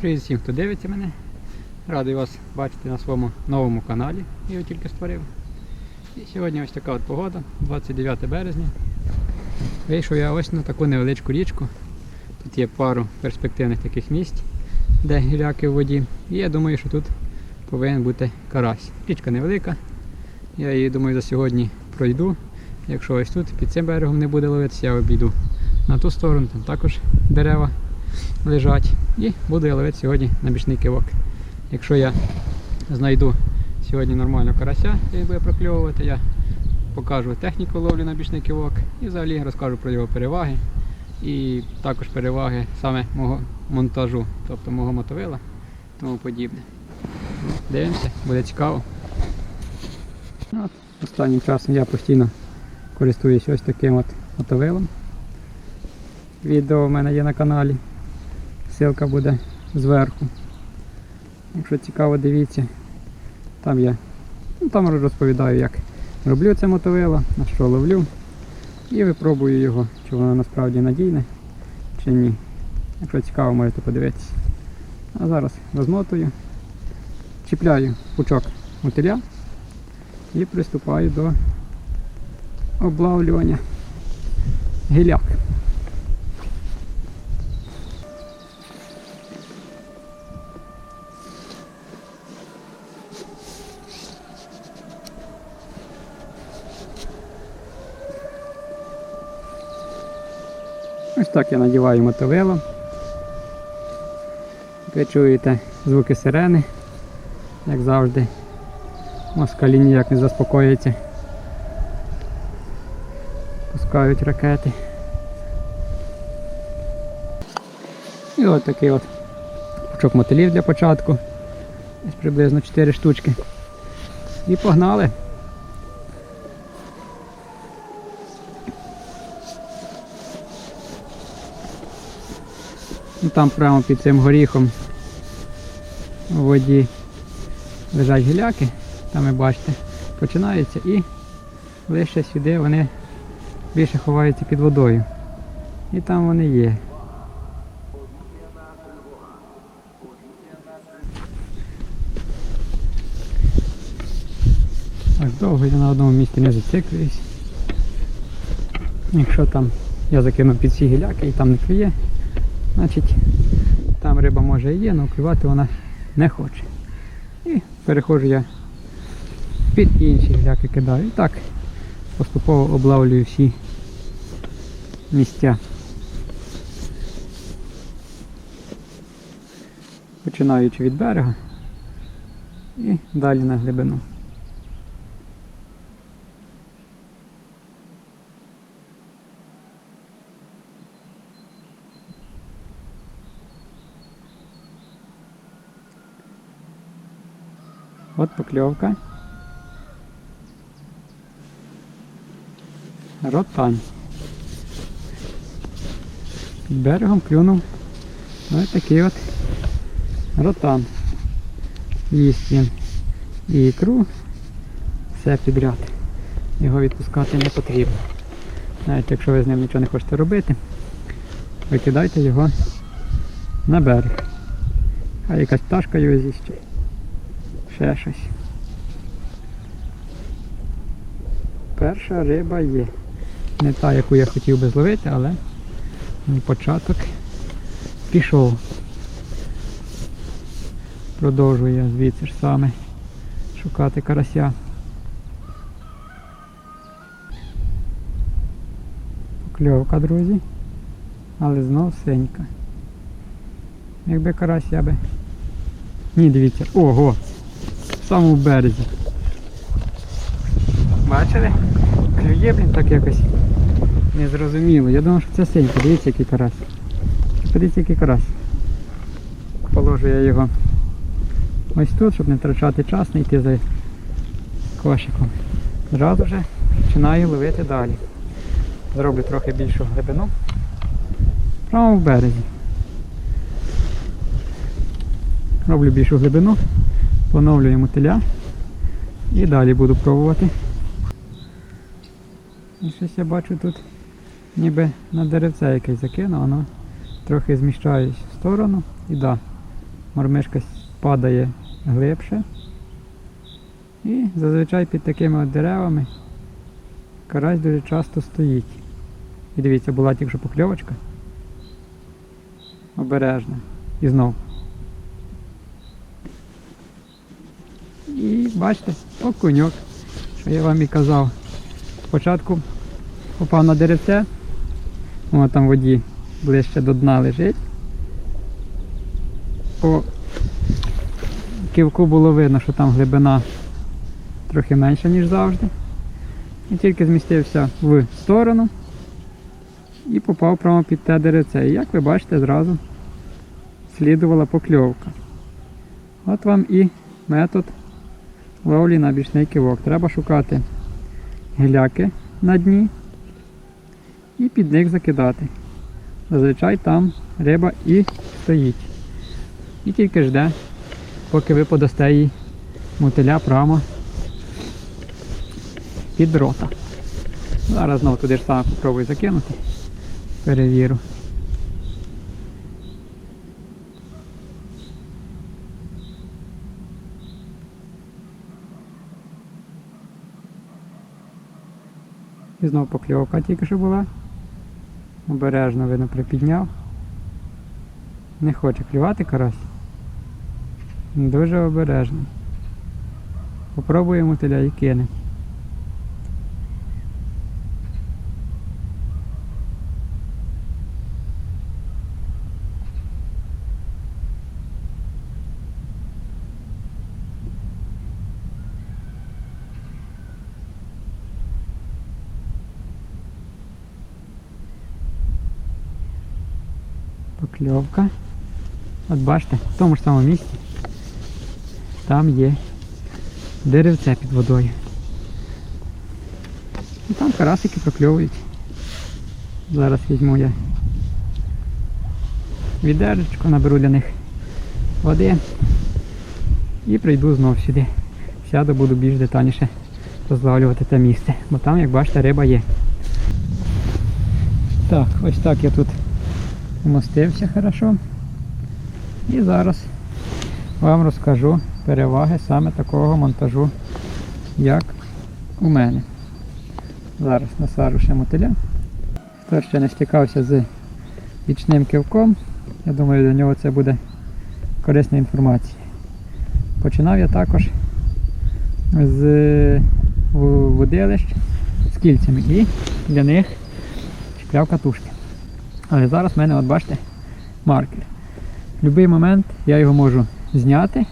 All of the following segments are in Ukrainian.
Привіт всім, хто дивиться мене. Радий вас бачити на своєму новому каналі. Я його тільки створив. І сьогодні ось така от погода, 29 березня. Вийшов я ось на таку невеличку річку. Тут є пару перспективних таких місць, де гіляки в воді. І я думаю, що тут повинен бути карась. Річка невелика. Я її думаю за сьогодні пройду. Якщо ось тут під цим берегом не буде ловитися, я обійду на ту сторону, там також дерева лежать. І буду я ловити сьогодні на бічний кивок. Якщо я знайду сьогодні нормально карася, який буде прокльовувати, я покажу техніку ловлі на бічний кивок і взагалі розкажу про його переваги. І також переваги саме мого монтажу, тобто мого мотовила тому подібне. Дивимося, буде цікаво. От, останнім часом я постійно користуюсь ось таким от мотовилом. Відео в мене є на каналі. Ссылка буде зверху. Якщо цікаво, дивіться. Там я ну, там розповідаю, як роблю це мотовило, на що ловлю. І випробую його, чи воно насправді надійне, чи ні. Якщо цікаво, можете подивитися. А зараз розмотую, чіпляю пучок мотиля і приступаю до облавлювання гіляк. Ось так я надіваю мотовило. Ви чуєте звуки сирени, як завжди. Москалі ніяк не заспокоїться. Пускають ракети. І от такий от пучок мотилів для початку. Десь приблизно 4 штучки. І погнали. Там прямо під цим горіхом у воді лежать гіляки, там ви бачите, починається і ближче сюди вони більше ховаються під водою. І там вони є. Так довго я на одному місці не зациклююсь. Якщо там я закинув під ці гіляки і там не клює, значить там риба може і є, але клювати вона не хоче. І переходжу я під інші гіляки кидаю. І так поступово облавлюю всі місця. Починаючи від берега і далі на глибину. От покльовка. Ротань. Під берегом клюнув ось такий от ротан. Їсть він і ікру, все підряд. Його відпускати не потрібно. Навіть якщо ви з ним нічого не хочете робити, викидайте його на берег. А якась пташка його з'їсть. Ще щось. Перша риба є. Не та, яку я хотів би зловити, але початок пішов. Продовжую я звідси ж саме шукати карася. Покльовка, друзі. Але знов синька. Якби карась я би... Ні, дивіться. Ого! Самому березі. Бачили? Клює, блін, так якось незрозуміло. Я думав, що це синька. Дивіться, який карась. Подивіться, який карась. Положу я його ось тут, щоб не втрачати час, не йти за кошиком. Зразу вже починаю ловити далі. Зроблю трохи більшу глибину. Прямо в березі. Роблю більшу глибину, поновлюю мотиля і далі буду пробувати. І щось я бачу тут ніби на деревце якесь закину, воно трохи зміщаюсь в сторону і да, мормишка падає глибше. І зазвичай під такими от деревами карась дуже часто стоїть. І дивіться, була тільки що покльовочка. Обережно. І знов. І бачите, окуньок, що я вам і казав. Спочатку попав на деревце, воно там воді ближче до дна лежить. По кивку було видно, що там глибина трохи менша, ніж завжди. І тільки змістився в сторону і попав прямо під те деревце. І як ви бачите, зразу слідувала покльовка. От вам і метод ловлі на бічний кивок. Треба шукати гіляки на дні і під них закидати. Зазвичай там риба і стоїть. І тільки жде, поки ви подасте їй мотиля прямо під рота. Зараз знову туди ж саме спробую закинути. Перевірю. І знову покльовка тільки що була. Обережно видно припідняв. Не хоче клювати карась. Дуже обережно. Попробуємо теля і кине. Покльовка. От бачите, в тому ж самому місці там є деревце під водою. І там карасики прокльовують. Зараз візьму я відеречко, наберу для них води і прийду знов сюди. Сяду, буду більш детальніше розлавлювати те місце, бо там, як бачите, риба є. Так, ось так я тут вмостився хорошо. І зараз вам розкажу переваги саме такого монтажу, як у мене. Зараз насажу ще мотиля. Хто ще не стікався з вічним кивком, я думаю, для нього це буде корисна інформація. Починав я також з водилищ з кільцями і для них чіпляв катушки. Але зараз в мене, от бачите, маркер. В будь-який момент я його можу зняти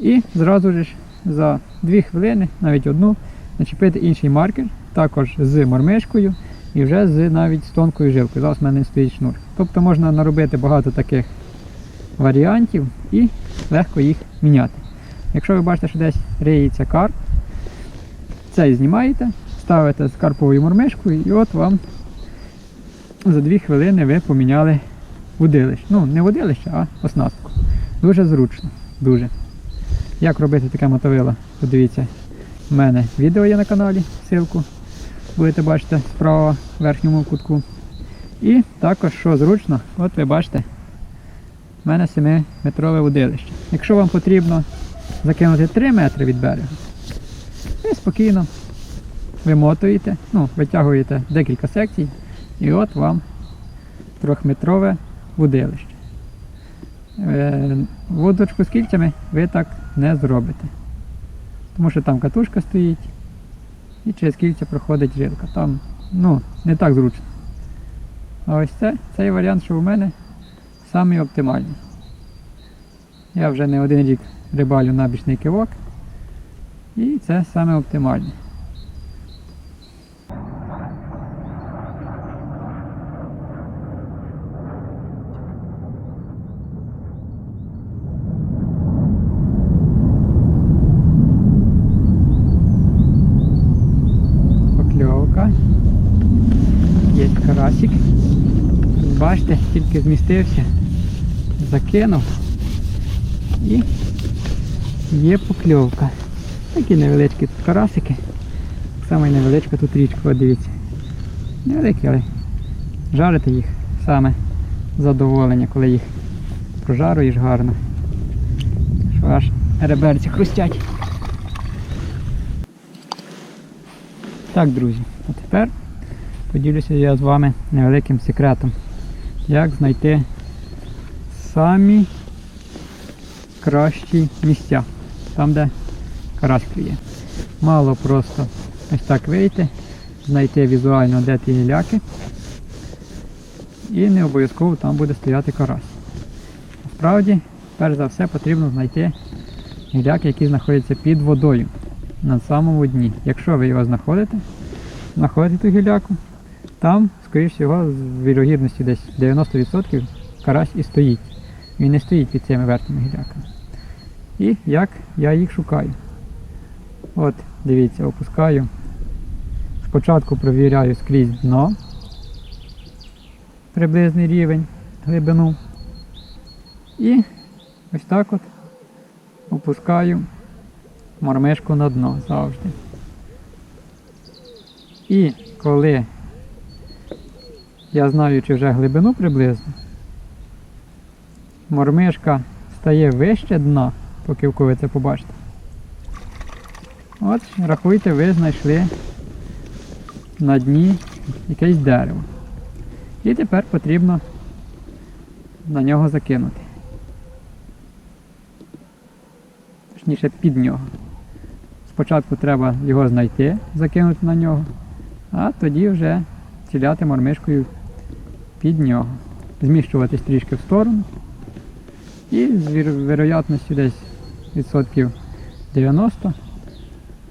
і зразу ж за 2 хвилини, навіть одну, начепити інший маркер, також з мормишкою і вже з навіть з тонкою жилкою. Зараз в мене стоїть шнур. Тобто можна наробити багато таких варіантів і легко їх міняти. Якщо ви бачите, що десь риється карп, цей знімаєте, ставите з карповою мормишкою і от вам за 2 хвилини ви поміняли водилище. Ну, не водилище, а оснастку. Дуже зручно. Дуже. Як робити таке мотовило, подивіться, в мене відео є на каналі, ссылку будете бачити справа в верхньому кутку. І також, що зручно, от ви бачите, в мене 7-метрове водилище. Якщо вам потрібно закинути 3 метри від берега, ви спокійно вимотуєте, ну, витягуєте декілька секцій, і от вам трьохметрове водилище. Е, Водочку з кільцями ви так не зробите. Тому що там катушка стоїть і через кільця проходить жилка. Там ну, не так зручно. А ось це, цей варіант, що у мене, самий оптимальний. Я вже не один рік рибалю на бічний кивок. І це саме оптимальне. Покльовка. Є карасик. Бачите, тільки змістився, закинув і є покльовка. Такі невеличкі тут карасики. І невеличка тут річка, от дивіться. Невеликі, але жарити їх саме задоволення, коли їх прожаруєш гарно. що аж реберці хрустять. Так, друзі, а тепер поділюся я з вами невеликим секретом, як знайти самі кращі місця, там де карась клює. Мало просто ось так вийти, знайти візуально, де ті гіляки. І не обов'язково там буде стояти карась. Насправді, перш за все, потрібно знайти гіляки, які знаходяться під водою на самому дні. Якщо ви його знаходите, знаходите ту гіляку, там, скоріш всього, з вірогідністю десь 90% карась і стоїть. Він не стоїть під цими верхніми гіляками. І як я їх шукаю. От, дивіться, опускаю. Спочатку провіряю скрізь дно, приблизний рівень, глибину. І ось так от опускаю мормишку на дно завжди. І коли я знаю, чи вже глибину приблизно, мормишка стає вище дна, поки ви це побачите. От, рахуйте, ви знайшли на дні якесь дерево. І тепер потрібно на нього закинути. Точніше під нього. Спочатку треба його знайти, закинути на нього, а тоді вже ціляти мормишкою під нього. Зміщуватись трішки в сторону. І з вероятністю десь відсотків 90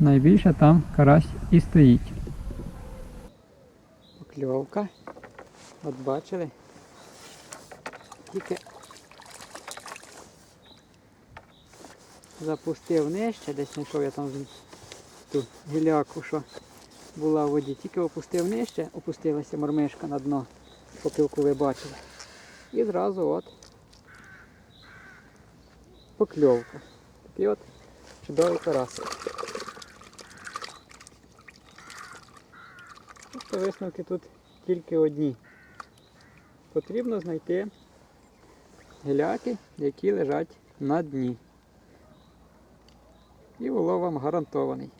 найбільше там карась і стоїть. Покльовка. От бачили. Тільки запустив нижче, десь знайшов я там ту гіляку, що була в воді. Тільки опустив нижче, опустилася мормишка на дно, попілку ви бачили. І зразу от покльовка. Такий от чудовий карасик. Тобто висновки тут тільки одні. Потрібно знайти гіляки, які лежать на дні. І улов вам гарантований.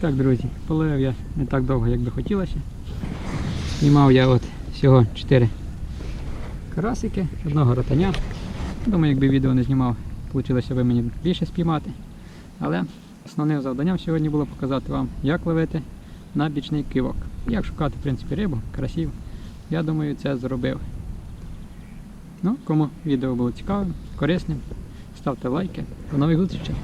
Так, друзі, половив я не так довго, як би хотілося. Знімав я от всього 4 карасики, одного ротаня. Думаю, якби відео не знімав, вийшло би мені більше спіймати. Але основним завданням сьогодні було показати вам, як ловити на бічний кивок. Як шукати, в принципі, рибу, карасів. Я думаю, це зробив. Ну, кому відео було цікавим, корисним, ставте лайки. До нових зустрічей!